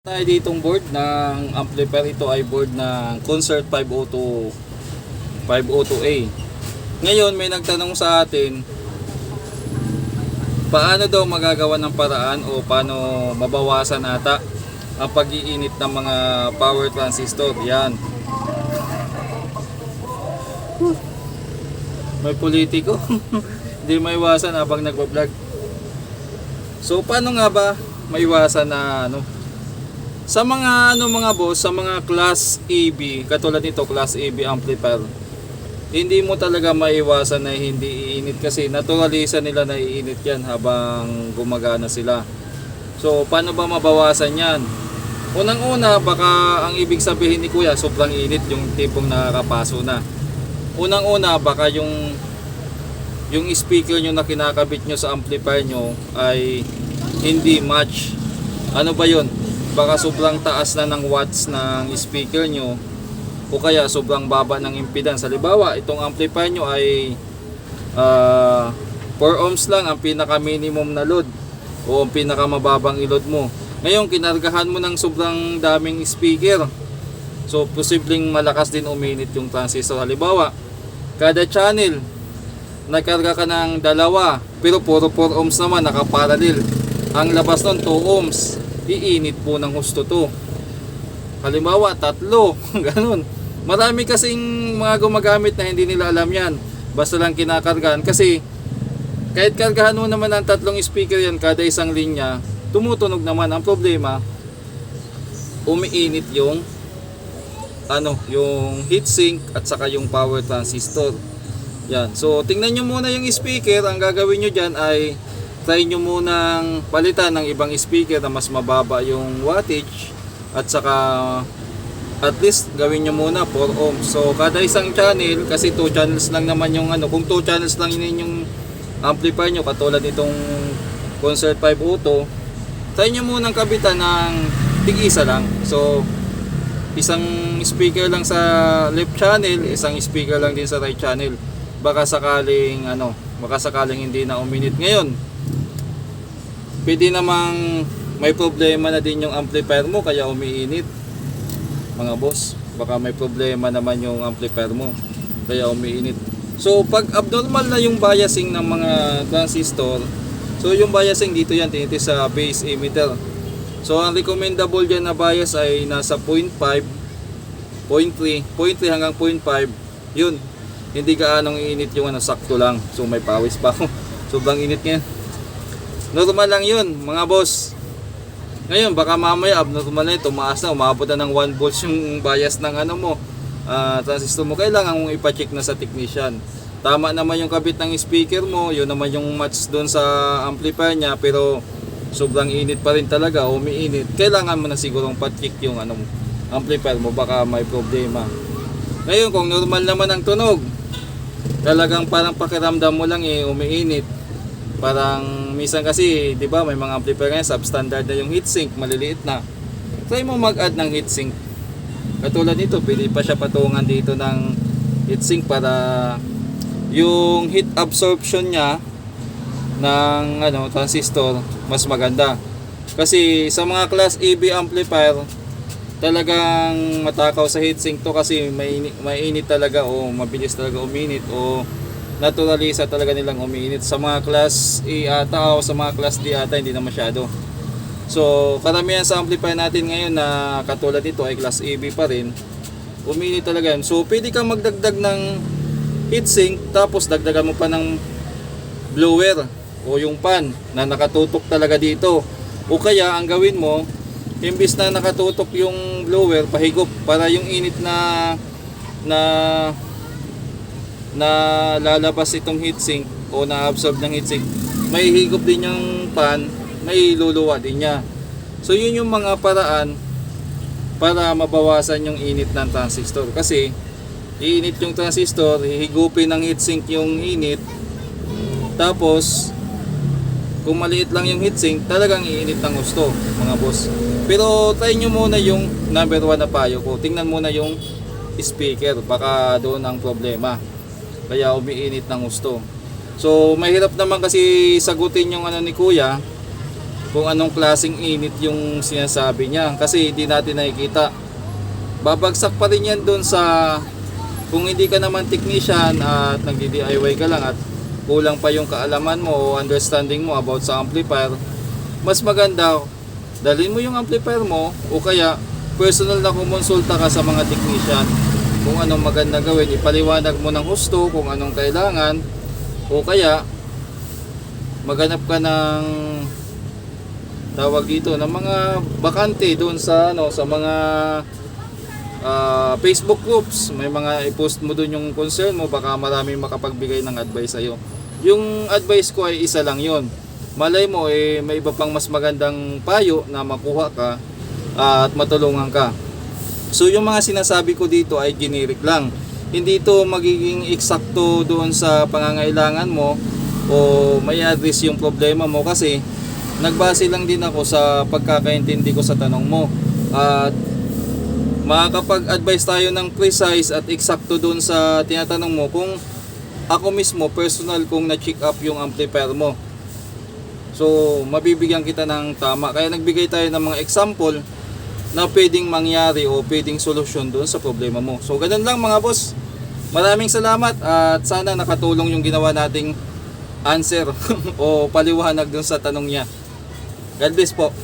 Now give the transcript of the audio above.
tayo ditong board ng amplifier ito ay board ng Concert 502 502A. Ngayon may nagtanong sa atin paano daw magagawa ng paraan o paano mabawasan ata ang pag-iinit ng mga power transistor. Yan. May politiko. Hindi maiwasan habang nagbablog. So paano nga ba maiwasan na ano sa mga ano mga boss, sa mga class AB, katulad nito class AB amplifier, hindi mo talaga maiwasan na hindi iinit kasi naturalisa nila na iinit yan habang gumagana sila. So paano ba mabawasan yan? Unang-una, baka ang ibig sabihin ni Kuya, sobrang init yung tipong nakakapaso na. Unang-una, baka yung yung speaker nyo na kinakabit nyo sa amplifier nyo ay hindi match. Ano ba yun? Baka sobrang taas na ng watts ng speaker nyo o kaya sobrang baba ng impedance. Halimbawa, itong amplifier nyo ay ah, 4 ohms lang ang pinaka minimum na load o ang pinaka mababang i-load mo. Ngayon, kinargahan mo ng sobrang daming speaker. So, posibleng malakas din uminit yung transistor. Halimbawa, kada channel, nagkarga ka ng dalawa, pero puro 4 ohms naman, nakaparallel. Ang labas nun, 2 ohms. Iinit po ng husto to. Halimbawa, tatlo, ganun. Marami kasing mga gumagamit na hindi nila alam yan. Basta lang kinakargahan. Kasi, kahit kargahan mo naman ng tatlong speaker yan kada isang linya, tumutunog naman. Ang problema, umiinit yung ano, yung heatsink at saka yung power transistor. Yan. So, tingnan nyo muna yung speaker. Ang gagawin nyo dyan ay try nyo munang palitan ng ibang speaker na mas mababa yung wattage at saka at least gawin nyo muna 4 ohms. So, kada isang channel, kasi 2 channels lang naman yung ano, kung 2 channels lang yun yung amplifier nyo, katulad itong Concert 5 Auto, try nyo munang kabitan ng tig-isa lang. So, isang speaker lang sa left channel, isang speaker lang din sa right channel. Baka sakaling ano, baka sakaling hindi na uminit ngayon. Pwede namang may problema na din yung amplifier mo kaya umiinit. Mga boss, baka may problema naman yung amplifier mo kaya umiinit. So pag abnormal na yung biasing ng mga transistor, so yung biasing dito yan tinitis sa base emitter. So ang recommendable dyan na bias ay nasa 0.5, 0.3, 0.3 hanggang 0.5. Yun. Hindi gaanong init yung ano, sakto lang. So may pawis pa ako. Sobrang init ngayon. Normal lang yun, mga boss. Ngayon, baka mamaya abnormal na yun, tumaas na, umabot na ng 1 volts yung bias ng ano mo, ah, transistor mo. Kailangan mong ipacheck na sa technician. Tama naman yung kabit ng speaker mo, yun naman yung match doon sa amplifier niya, pero sobrang init pa rin talaga, umiinit. Kailangan mo na sigurong pacheck yung ano, amplifier mo, baka may problema. Ngayon, kung normal naman ang tunog, talagang parang pakiramdam mo lang eh, umiinit. Parang minsan kasi, 'di ba, may mga amplifier ngayon substandard na yung heatsink, maliliit na. Try mo mag-add ng heatsink. Katulad nito, pwede pa siya patungan dito ng heatsink para yung heat absorption niya ng ano, transistor mas maganda. Kasi sa mga class AB amplifier, talagang matakaw sa heatsink to kasi may mainit talaga o mabilis talaga uminit o naturalisa talaga nilang umiinit. Sa mga class A ata o sa mga class D ata hindi na masyado. So, karamihan sa amplifier natin ngayon na katulad nito ay class AB pa rin, uminit talaga yan. So, pwede kang magdagdag ng heatsink tapos dagdagan mo pa ng blower o yung fan na nakatutok talaga dito. O kaya, ang gawin mo, imbis na nakatutok yung blower, pahigop para yung init na na na lalabas itong heatsink o na-absorb ng heatsink, may higop din yung pan, may luluwa din niya. So yun yung mga paraan para mabawasan yung init ng transistor. Kasi iinit yung transistor, hihigupin ng heatsink yung init, tapos kung maliit lang yung heatsink, talagang iinit ng gusto, mga boss. Pero try nyo muna yung number one na payo ko. Tingnan muna yung speaker, baka doon ang problema kaya umiinit ng gusto. So, mahirap naman kasi sagutin yung ano ni Kuya kung anong klaseng init yung sinasabi niya kasi hindi natin nakikita. Babagsak pa rin yan doon sa kung hindi ka naman technician at nagdi-DIY ka lang at kulang pa yung kaalaman mo o understanding mo about sa amplifier, mas maganda dalhin mo yung amplifier mo o kaya personal na kumonsulta ka sa mga technician kung anong maganda gawin. Ipaliwanag mo ng husto kung anong kailangan. O kaya maghanap ka ng tawag dito ng mga bakante doon sa ano sa mga ah, Facebook groups. May mga i-post mo doon yung concern mo baka marami makapagbigay ng advice sa'yo. Yung advice ko ay isa lang yon malay mo eh may iba pang mas magandang payo na makuha ka ah, at matulungan ka so yung mga sinasabi ko dito ay generic lang. Hindi ito magiging eksakto doon sa pangangailangan mo o may address yung problema mo kasi nagbase lang din ako sa pagkakaintindi ko sa tanong mo. At makakapag-advise tayo ng precise at eksakto doon sa tinatanong mo kung ako mismo personal kung na-check up yung amplifier mo. So mabibigyan kita ng tama. Kaya nagbigay tayo ng mga example na pwedeng mangyari o pwedeng solusyon doon sa problema mo. So ganun lang mga boss. Maraming salamat at sana nakatulong yung ginawa nating answer o paliwanag doon sa tanong niya. God bless po